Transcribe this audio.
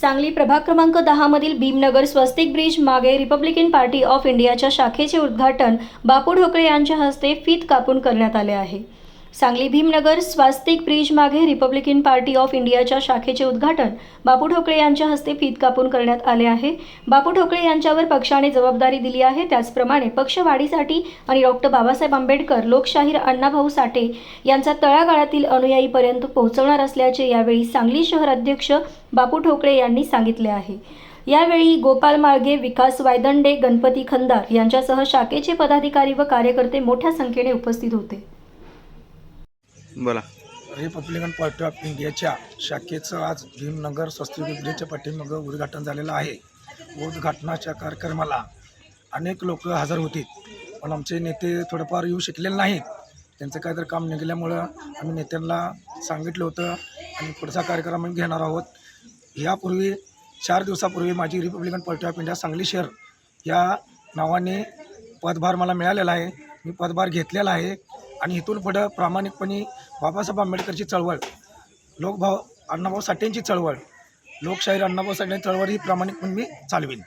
सांगली प्रभाग क्रमांक दहामधील भीमनगर स्वस्तिक ब्रिज मागे रिपब्लिकन पार्टी ऑफ इंडियाच्या शाखेचे उद्घाटन बापू ढोकळे यांच्या हस्ते फीत कापून करण्यात आले आहे. सांगली भीमनगर स्वास्तिक ब्रिज मागे रिपब्लिकन पार्टी ऑफ इंडियाच्या शाखेचे उद्घाटन बापू ठोकळे यांच्या हस्ते फीत कापून करण्यात आले आहे. बापू ठोकळे यांच्यावर पक्षाने जबाबदारी दिली आहे. त्याचप्रमाणे पक्षवाढीसाठी आणि डॉक्टर बाबासाहेब आंबेडकर लोकशाहीर अण्णाभाऊ साठे यांचा तळागाळातील अनुयायीपर्यंत पोहोचवणार असल्याचे यावेळी सांगली शहर अध्यक्ष बापू ठोकळे यांनी सांगितले आहे. यावेळी गोपाल माळगे विकास वायदंडे गणपती खंदार यांच्यासह शाखेचे पदाधिकारी व कार्यकर्ते मोठ्या संख्येने उपस्थित होते. बोला. रिपब्लिकन पार्टी ऑफ इंडियाच्या शाखेचं आज भीमनगर स्वस्त ब्रिजच्या पाठीमागं उद्घाटन झालेलं आहे. उद्घाटनाच्या कार्यक्रमाला अनेक लोक हजर होती पण आमचे नेते थोडंफार येऊ शकलेले नाहीत. त्यांचं काहीतरी काम निघाल्यामुळं आम्ही नेत्यांना सांगितलं होतं आणि पुढचा कार्यक्रम आम्ही घेणार आहोत. यापूर्वी चार दिवसापूर्वी माझी republican party of India Sangli शहर या नावाने पदभार मला मिळालेला आहे. मी पदभार घेतलेला आहे. आणि इथून पुढं प्रामाणिकपणे बाबासाहेब आंबेडकरची चळवळ लोकभाव अण्णाभाऊ साठेंची चळवळ लोकशाहीर अण्णाभाऊ साठे चळवळ ही प्रामाणिकपणे मी चालवीन.